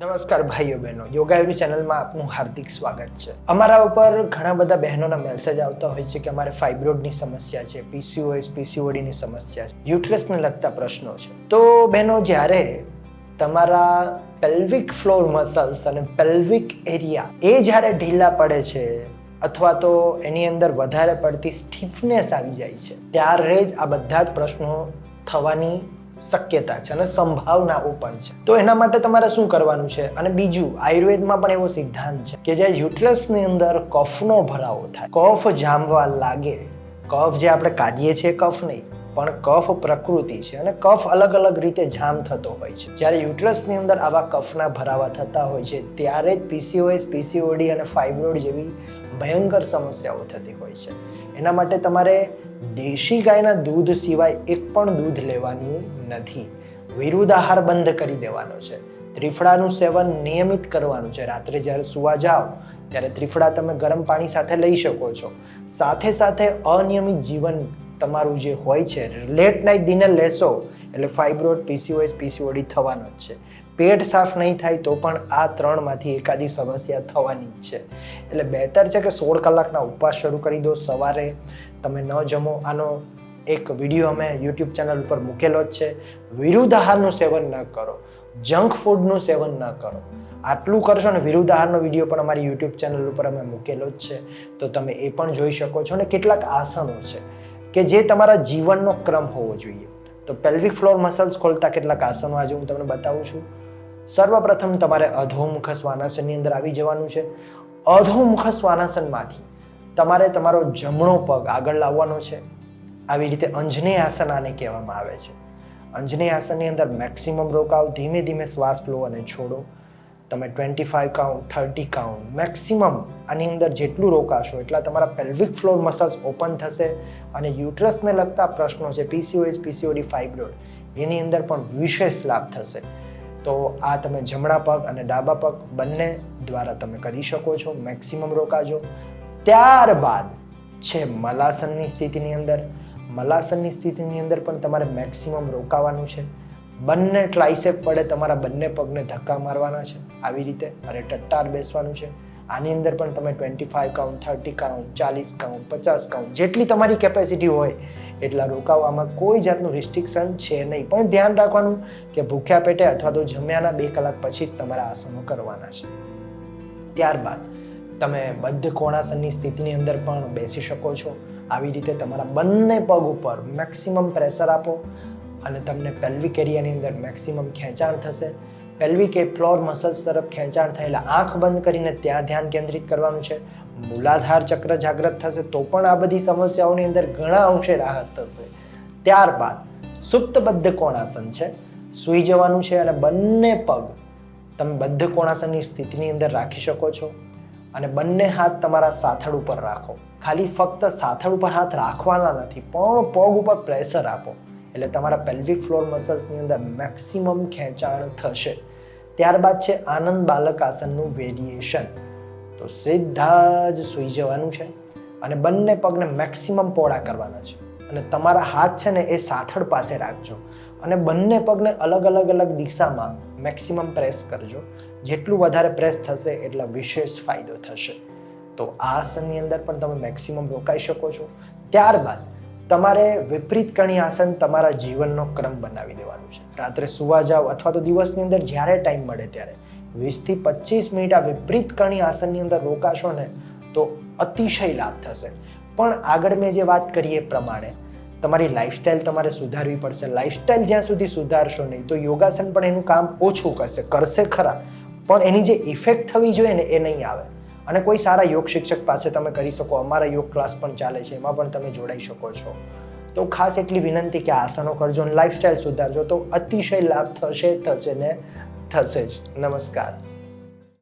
નમસ્કાર ભાઈઓ બહેનો, યોગાયુની ચેનલમાં આપનું હાર્દિક સ્વાગત છે. અમારા ઉપર ઘણા બધા બહેનોના મેસેજ આવતા હોય છે કે અમારે ફાઇબ્રોડની સમસ્યા છે, પીસીઓએસ, પીસીઓડીની સમસ્યા છે યુટ્રસને લગતા પ્રશ્નો છે. તો બહેનો, જ્યારે તમારા પેલ્વિક ફ્લોર મસલ્સ અને પેલ્વિક એરિયા એ જ્યારે ઢીલા પડે છે અથવા તો એની અંદર વધારે પડતી સ્ટીફનેસ આવી જાય છે, ત્યારે જ આ બધા જ પ્રશ્નો થવાની શક્યતા છે અને સંભાવનાઓ પણ છે. તો એના માટે તમારે શું કરવાનું છે? અને બીજું, આયુર્વેદમાં પણ એવો સિદ્ધાંત છે કે જ્યાં યુટ્રસની અંદર કફનો ભરાવો થાય. કફ જામવા લાગે. કફ જે આપણે કાઢીએ છીએ કફ નહીં, પણ કફ પ્રકૃતિ છે અને કફ અલગ અલગ રીતે જામ થતો હોય છે. જ્યારે યુટ્રસની અંદર આવા કફના ભરાવા થતા હોય છે, ત્યારે જ પીસીઓએસ પીસીઓડી અને ફાઇબ્રોઇડ જેવી ભયંકર સમસ્યાઓ થતી હોય છે. એના માટે તમારે દેશી ગાયના દૂધ સિવાય એક પણ દૂધ લેવાનું નથી. વિરુદ્ધ આહાર બંધ કરી દેવાનો છે. ત્રિફળાનું સેવન નિયમિત કરવાનું છે. રાત્રે જ્યારે સુવા જાઓ, ત્યારે ત્રિફળા તમે ગરમ પાણી સાથે લઈ શકો છો. સાથે સાથે અનિયમિત જીવન તમારું જે હોય છે લેટ નાઇટ ડિનર લેશો, એટલે ફાઇબ્રોડ પીસીઓએસ પીસીઓડી થવાનો જ છે. પેટ સાફ નહીં થાય તો પણ આ ત્રણમાંથી એકાદી સમસ્યા થવાની જ છે. એટલે બહેતર છે કે સોળ કલાકના ઉપવાસ શરૂ કરી દો સવારે. તમે ન જમો. આનો એક વીડિયો અમે યુટ્યુબ ચેનલ ઉપર મૂકેલો જ છે. વિરુદ્ધ આહારનું સેવન ન કરો. જંક ફૂડનું સેવન ન કરો. આટલું કરશો ને વિરુદ્ધ આહારનો વીડિયો પણ અમારી યુટ્યુબ ચેનલ ઉપર અમે મૂકેલો જ છે. તો તમે એ પણ જોઈ શકો છો ને કેટલાક આસનો છે કે જે તમારા જીવનનો ક્રમ હોવો જોઈએ. તો પેલ્વિક ફ્લોર મસલ્સ ખોલતા કેટલાક આસનો આજે હું તમને બતાવું છું. સર્વપ્રથમ તમારે અધોમુખ શ્વાનાસનની અંદર આવી જવાનું છે. અધોમુખ શ્વાનાસનમાંથી તમારે તમારો જમણો પગ આગળ લાવવાનો છે. આવી રીતે અંજનેય આસન આને કહેવામાં આવે છે. અંજનેય આસનની અંદર મેક્સિમમ રોકાવ, ધીમે ધીમે શ્વાસ લો અને છોડો. તમે twenty five count, thirty count, maximum આની અંદર જેટલું રોકાશો એટલા તમારા પેલ્વિક ફ્લોર મસલ્સ ઓપન થશે અને યુટ્રસને લગતા પ્રશ્નો છે પીસીઓએસ પીસીઓડી ફાઇબ્રોડ એની અંદર પણ વિશેષ લાભ થશે. તો આ તમે જમણા પગ અને ડાબા પગ બંને દ્વારા તમે કરી શકો છો મેક્સિમમ રોકાજો. ત્યારબાદ છે મલાસનની સ્થિતિની અંદર. મલાસનની સ્થિતિની અંદર પણ તમારે મેક્સિમમ રોકાવાનું છે. બંને ટ્રાઇસેપ વડે તમારા બંને પગને ધક્કા મારવાના છે આવી રીતે અને ટટ્ટાર બેસવાનું છે. આની અંદર પણ તમે twenty five count thirty count ચાલીસ કાઉન્ટ પચાસ કાઉન્ટ જેટલી તમારી કેપેસિટી હોય એટલા રોકાવામાં કોઈ જાતનું રિસ્ટ્રિક્શન છે નહીં. પણ ધ્યાન રાખવાનું કે ભૂખ્યા પેટે અથવા તો જમ્યાના બે કલાક પછી જ તમારા આસનો કરવાના છે. ત્યારબાદ તમે બદ્ધ કોણાસનની સ્થિતિની અંદર પણ બેસી શકો છો. આવી રીતે તમારા બંને પગ ઉપર મેક્સિમમ પ્રેશર આપો અને તમને પેલ્વિક એરિયાની અંદર મેક્સિમમ ખેંચાણ થશે. પેલ્વિક એ ફ્લોર મસલ્સ તરફ ખેંચાણ થયેલા આંખ બંધ કરીને ત્યાં ધ્યાન કેન્દ્રિત કરવાનું છે. મૂલાધાર ચક્ર જાગ્રત થશે તો પણ આ બધી સમસ્યાઓની અંદર ઘણા અંશે રાહત થશે. ત્યારબાદ સુપ્તબદ્ધ કોણાસન છે. સૂઈ જવાનું છે અને બંને પગ તમે બદ્ધ કોણાસનની સ્થિતિની અંદર રાખી શકો છો અને બંને હાથ તમારા સાથળ ઉપર રાખો. ખાલી ફક્ત સાથળ ઉપર હાથ રાખવાના નથી, પણ પગ ઉપર પ્રેશર આપો. એટલે તમારા પેલ્વિક ફ્લોર મસલ્સની અંદર મેક્સિમમ ખેંચાણ થશે. ત્યારબાદ છે આનંદ બાલક આસનનું વેરિએશન. તો સીધા જ સૂઈ જવાનું છે અને બંને પગને મેક્સિમમ પહોળા કરવાના છે. અને તમારા હાથ છે ને એ સાથળ પાસે રાખજો. અને બંને પગને અલગ અલગ અલગ દિશામાં મેક્સિમમ પ્રેસ કરજો. જેટલું વધારે પ્રેસ થશે એટલા વિશેષ ફાયદો થશે. તો આ આસનની અંદર પણ તમે મેક્સિમમ રોકાઈ શકો છો. ત્યારબાદ તમારે વિપરીત કણી આસન તમારા જીવનનો ક્રમ બનાવી દેવાનું છે. રાત્રે સુવા જાઓ અથવા તો દિવસની અંદર જ્યારે ટાઈમ મળે ત્યારે. વીસથી પચીસ મિનિટ આ વિપરીત કણી આસનની અંદર રોકાશો ને તો અતિશય લાભ થશે. પણ આગળ મેં જે વાત કરી એ પ્રમાણે તમારી લાઈફસ્ટાઈલ તમારે સુધારવી પડશે. લાઈફસ્ટાઈલ જ્યાં સુધી સુધારશો નહીં તો યોગાસન પણ એનું કામ ઓછું કરશે. કરશે ખરા. પણ એની જે ઇફેક્ટ થવી જોઈએ ને એ નહીં આવે. અને કોઈ સારા યોગ શિક્ષક પાસે તમે કરી શકો. અમારા યોગ ક્લાસ પણ ચાલે છે, એમાં પણ તમે જોડાઈ શકો છો. તો ખાસ એટલી વિનંતી કે આસનો કરજો અને લાઈફસ્ટાઈલ સુધારજો. તો અતિશય લાભ થશે થશે ને થશે જ. નમસ્કાર.